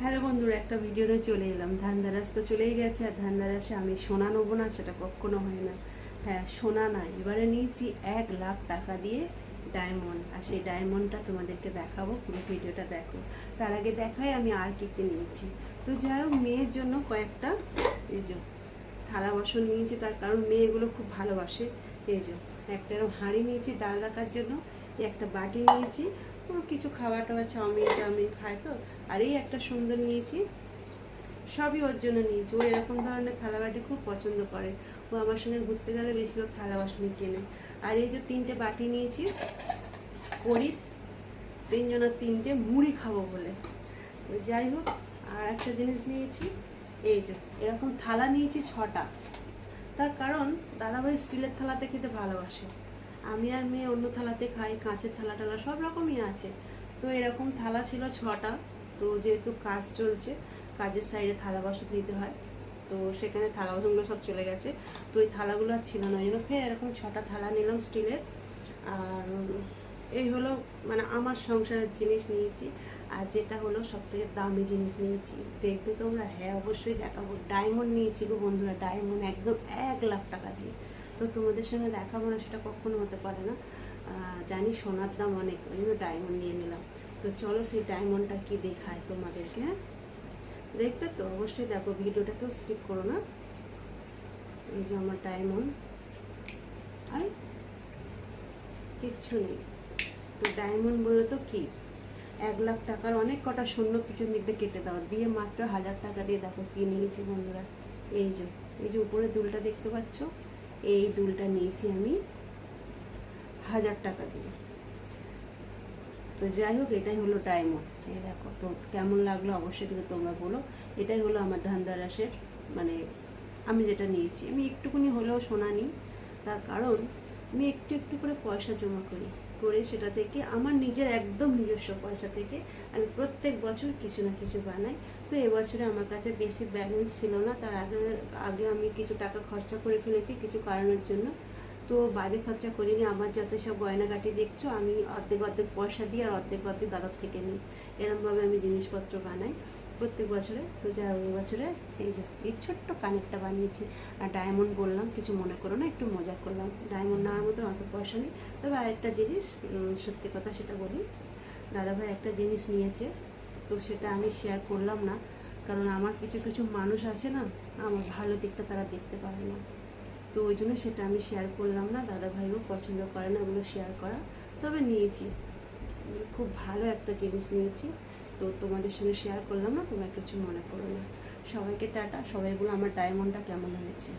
Hello বন্ধুরা, একটা video নিয়ে চলে এলাম। ধানদারাস তো চলেই গেছে, আর ধানদারাসে আমি সোনা নেব না, সেটা কখনো হয় না। হ্যাঁ সোনা না, এবারে নিয়েছি এক লাখ টাকা দিয়ে ডায়মন্ড আর সেই ডায়মন্ডটা তোমাদেরকে দেখাবো, পুরো ভিডিওটা দেখো। তার আগে দেখাই আমি আর কী কী নিয়েছি। তো যাই হোক, মেয়ের জন্য কয়েকটা, এই যে থালা বাসন নিয়েছি, তার কারণ মেয়েগুলো খুব ভালোবাসে। এই যে একটা এরকম হাঁড়ি নিয়েছি ডাল রাখার জন্য, একটা বাটি নিয়েছি কিছু খাবার টাবার চাউমিন টাউমিন খায় তো? আর এই একটা সুন্দর নিয়েছি। সবই ওর জন্য নিয়েছি। ও এরকম ধরনের থালা বাটি খুব পছন্দ করে। ও আমার সঙ্গে ঘুরতে গেলে বেশিরভাগ থালা বাসনই কেনে। আর এই যে তিনটে বাটি নিয়েছি করির তিনজনের তিনটে মুড়ি খাব বলে। তো যাই হোক, আর একটা জিনিস নিয়েছি, এই যে এরকম থালা নিয়েছি ছটা। তার কারণ, দাদাভাই স্টিলের থালাতে খেতে ভালোবাসে। আমি আর মেয়ে অন্য থালাতে খাই, কাঁচের থালা টালা সব রকমই আছে। তো এরকম থালা ছিল ছটা, তো যেহেতু কাজ চলছে, কাজের সাইডে থালা বাসন দিতে হয়, তো সেখানে থালা বাসনগুলো সব চলে গেছে। তো ওই থালাগুলো আর ছিল না জন্য ফের এরকম ছটা থালা নিলাম স্টিলের আর এই হলো মানে আমার সংসারের জিনিস নিয়েছি, আর যেটা হলো সব থেকে দামি জিনিস নিয়েছি। দেখবে তোমরা হ্যাঁ অবশ্যই দেখাবো। ডায়মন্ড নিয়েছি গো বন্ধুরা ডায়মন্ড একদম এক লাখ টাকা দিয়ে। তো তোমাদের সঙ্গে দেখাবো না, সেটা কখনো হতে পারে না। জানি সোনার দাম অনেক, ওই জন্য ডায়মন্ড নিয়ে নিলাম। তো চলো সেই ডায়মন্ডটা কি দেখায় তোমাদেরকে হ্যাঁ? দেখবে তো, অবশ্যই দেখো, ভিডিওটাকেও স্কিপ করো না। এই যে আমার ডায়মন্ড আই কিচ্ছু নেই। তো ডায়মন্ড বলে তো কি? এক লাখ টাকার অনেক কটা শূন্য পিছন দিক দিয়ে কেটে দাও। দিয়ে মাত্র হাজার টাকা দিয়ে দেখো কি নিয়েছি বন্ধুরা। এই যে এই যে উপরে দুলটা দেখতে পাচ্ছ? এই দুলটা নিয়েছি আমি হাজার টাকা দিয়ে। তো যাই হোক, এটাই হলো ডায়মন্ড এই দেখো, তো কেমন লাগল অবশ্যই কিন্তু তোমরা বলো। এটাই হলো আমার ধানদারাসের মানে আমি যেটা নিয়েছি। আমি একটুকুনি হলেও শোনা নিই, তার কারণ আমি একটু একটু করে পয়সা জমা করি। করে সেটা থেকে আমার নিজের একদম নিজস্ব পয়সা থেকে আমি প্রত্যেক বছর কিছু না কিছু বানাই। তো এবছরে আমার কাছে বেশি ব্যালেন্স ছিল না, তার আগে আগে আমি কিছু টাকা খরচা করে ফেলেছি কিছু কারণের জন্য। তো বাজে খরচা করিনি, আমার যত সব গয়নাগাটি দেখছ, আমি অর্ধেক অর্ধেক পয়সা দিই আর অর্ধেক অর্ধেক দাদার থেকে নিই। এরমভাবে আমি জিনিসপত্র বানাই। প্রত্যেক বছরে তো যা ওই বছরে, এই যে, এই ছোট্ট কানেরটা বানিয়েছি। আর ডায়মন্ড বললাম, কিছু মনে করো না, একটু মজা করলাম। ডায়মন্ড নেওয়ার মতো অত পয়সা নেই। তবে আরেকটা জিনিস সত্যি কথা সেটা বলি। দাদাভাই একটা জিনিস নিয়েছে, তো সেটা আমি শেয়ার করলাম না। কারণ আমার কিছু কিছু মানুষ আছে না, আমার ভালো দিকটা তারা দেখতে পারে না। তো ওই জন্য সেটা আমি শেয়ার করলাম না দাদা ভাইও পছন্দ করে না ওগুলো শেয়ার করা। তবে নিয়েছি। খুব ভালো একটা জিনিস নিয়েছি। তো তোমাদের সঙ্গে শেয়ার করলাম না, তোমার কিছু মনে করো না। সবাইকে টাটা, সবাই বলো আমার ডায়মন্ডটা কেমন হয়েছে।